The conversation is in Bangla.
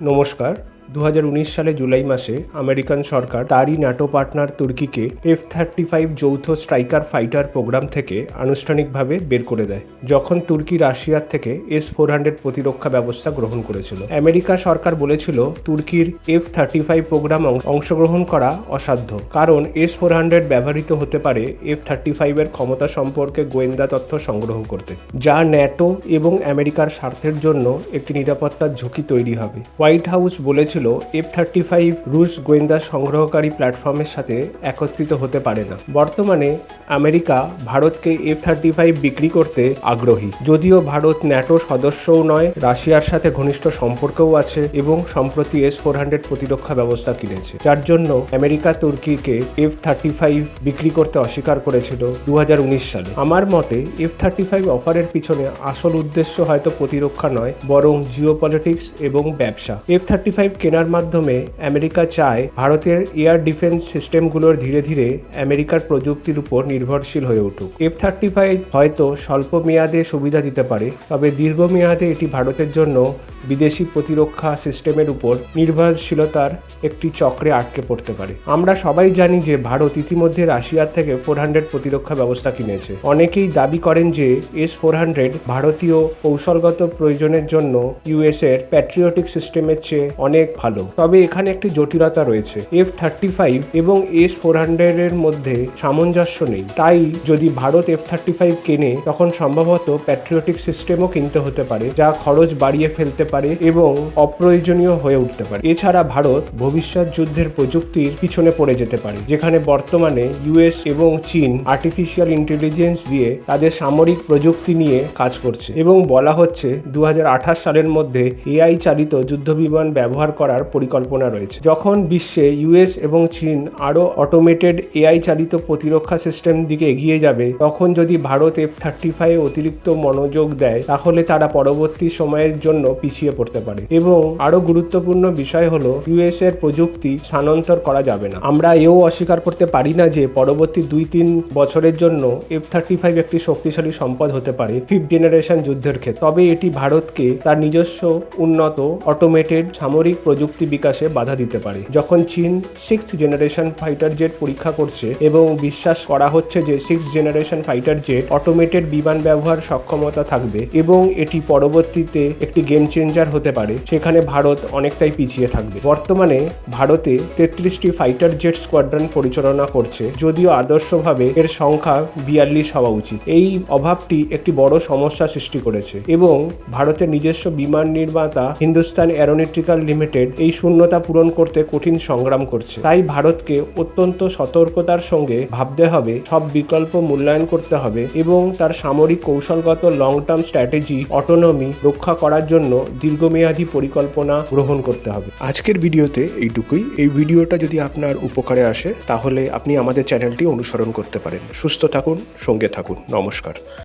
নমস্কার। দু হাজার উনিশ সালে জুলাই মাসে আমেরিকান সরকার তারই ন্যাটো পার্টনার তুর্কিকে এফ থার্টি ফাইভ যৌথ স্ট্রাইকার ফাইটার প্রোগ্রাম থেকে আনুষ্ঠানিকভাবে বের করে দেয়, যখন তুর্কি রাশিয়ার থেকে এস ফোর হান্ড্রেড প্রতিরক্ষা ব্যবস্থা গ্রহণ করেছিল। আমেরিকা সরকার বলেছিল, তুর্কির এফ থার্টি ফাইভ প্রোগ্রাম অংশগ্রহণ করা অসাধ্য, কারণ এস ফোর হান্ড্রেড ব্যবহৃত হতে পারে এফ থার্টি ফাইভের ক্ষমতা সম্পর্কে গোয়েন্দা তথ্য সংগ্রহ করতে, যা ন্যাটো এবং আমেরিকার স্বার্থের জন্য একটি নিরাপত্তার ঝুঁকি তৈরি হবে। হোয়াইট হাউস বলেছিল এফ থার্টি ফাইভ রুশ গোয়েন্দা সংগ্রহকারী প্ল্যাটফর্মের সাথে একত্রিত হতে পারে না। বর্তমানে আমেরিকা ভারতকে এফ থার্টি ফাইভ বিক্রি করতে আগ্রহী। যদিও ভারত ন্যাটো সদস্যও নয়, রাশিয়ার সাথে ঘনিষ্ঠ সম্পর্কও আছে এবং সম্প্রতি এস ফোর হান্ড্রেড প্রতিরক্ষা ব্যবস্থা কিনেছে। যার জন্য আমেরিকা তুর্কিকে এফ থার্টি ফাইভ বিক্রি করতে অস্বীকার করেছিল দু হাজার উনিশ সালে। আমার মতে এফ থার্টি ফাইভ অফারের পিছনে আসল উদ্দেশ্য হয়তো প্রতিরক্ষা নয়, বরং জিও পলিটিক্স এবং ব্যবসা। এফ থার্টি ফাইভ কেনার মাধ্যমে আমেরিকা চায় ভারতের এয়ার ডিফেন্স সিস্টেমগুলোর ধীরে ধীরে আমেরিকার প্রযুক্তির উপর নির্ভরশীল হয়ে উঠুক। এফ থার্টি ফাইভ হয়তো স্বল্প মেয়াদে সুবিধা দিতে পারে, তবে দীর্ঘমেয়াদে এটি ভারতের জন্য বিদেশি প্রতিরক্ষা সিস্টেমের উপর নির্ভরশীলতার একটি চক্রে আটকে পড়তে পারে। আমরা সবাই জানি যে ভারত ইতিমধ্যে রাশিয়ার থেকে ফোর হান্ড্রেড প্রতিরক্ষা ব্যবস্থা কিনেছে। অনেকেই দাবি করেন যে এস ফোর হান্ড্রেড ভারতীয় কৌশলগত প্রয়োজনের জন্য ইউএস এর প্যাট্রিয়টিক সিস্টেমের চেয়ে অনেক ভালো। তবে এখানে একটি জটিলতা রয়েছে। এফ থার্টি ফাইভ এবং এস ফোর হান্ড্রেডের মধ্যে সামঞ্জস্য নেই। তাই যদি ভারত এফ থার্টি ফাইভ কেনে, তখন সম্ভবত প্যাট্রিয়টিক সিস্টেমও কিনতে হতে পারে, যা খরচ বাড়িয়ে ফেলতে পারে এবং অপ্রয়োজনীয় হয়ে উঠতে পারে। এছাড়া ভারত ভবিষ্যৎ যুদ্ধের প্রযুক্তির পিছনে পড়ে যেতে পারে, যেখানে বর্তমানে ইউএস এবং চীন আর্টিফিশিয়াল ইন্টেলিজেন্স দিয়ে তাদের সামরিক প্রযুক্তি নিয়ে কাজ করছে। এবং বলা হচ্ছে দু হাজার আঠাশ সালের মধ্যে এআই চালিত যুদ্ধবিমান ব্যবহার করার পরিকল্পনা রয়েছে। যখন বিশ্বে ইউএস এবং চীন আরও অটোমেটেড এআই চালিত প্রতিরক্ষা সিস্টেম দিকে এগিয়ে যাবে, তখন যদি ভারত এফ থার্টি ফাইভ অতিরিক্ত মনোযোগ দেয়, তাহলে তারা পরবর্তী সময়ের জন্য পিছিয়ে পড়তে পারে। এবং আরও গুরুত্বপূর্ণ বিষয় হলো ইউএস এর প্রযুক্তি স্থানান্তর করা যাবে না। আমরা এও অস্বীকার করতে পারি না যে পরবর্তী দুই তিন বছরের জন্য এফ থার্টি ফাইভ একটি শক্তিশালী সম্পদ হতে পারে ফিফথ জেনারেশন যুদ্ধের ক্ষেত্রে। তবে এটি ভারতকে তার নিজস্ব উন্নত অটোমেটেড সামরিক প্রযুক্তি বিকাশে বাধা দিতে পারে। যখন চীন সিক্স জেনারেশন ফাইটার জেট পরীক্ষা করছে এবং বিশ্বাস করা হচ্ছে যে six generation fighter jet automated বিমান ব্যবহার সক্ষমতা থাকবে এবং এটি পরবর্তীতে একটি গেম চেঞ্জার হতে পারে, সেখানে ভারত অনেকটাই পিছিয়ে থাকবে। বর্তমানে ভারতে তেত্রিশটি ফাইটার জেট স্কোয়াড্রন পরিচালনা করছে, যদিও আদর্শভাবে এর সংখ্যা বিয়াল্লিশ হওয়া উচিত। এই অভাবটি একটি বড় সমস্যা সৃষ্টি করেছে এবং ভারতের নিজস্ব বিমান নির্মাতা হিন্দুস্তান অ্যারোনটিক্যাল লিমিটেড এই শূন্যতা পূরণ করতে কঠিন সংগ্রাম করছে। তাই ভারতকে অত্যন্ত সতর্কতার সঙ্গে ভাবতে হবে, সব বিকল্প মূল্যায়ন করতে হবে এবং তার সামরিক কৌশলগত লং টার্ম স্ট্র্যাটেজি অটোনমি রক্ষা করার জন্য দীর্ঘমেয়াদী পরিকল্পনা গ্রহণ করতে হবে। আজকের ভিডিওতে এইটুকুই। এই ভিডিওটা যদি আপনার উপকারে আসে, তাহলে আপনি আমাদের চ্যানেলটি অনুসরণ করতে পারেন। সুস্থ থাকুন, সঙ্গে থাকুন। নমস্কার।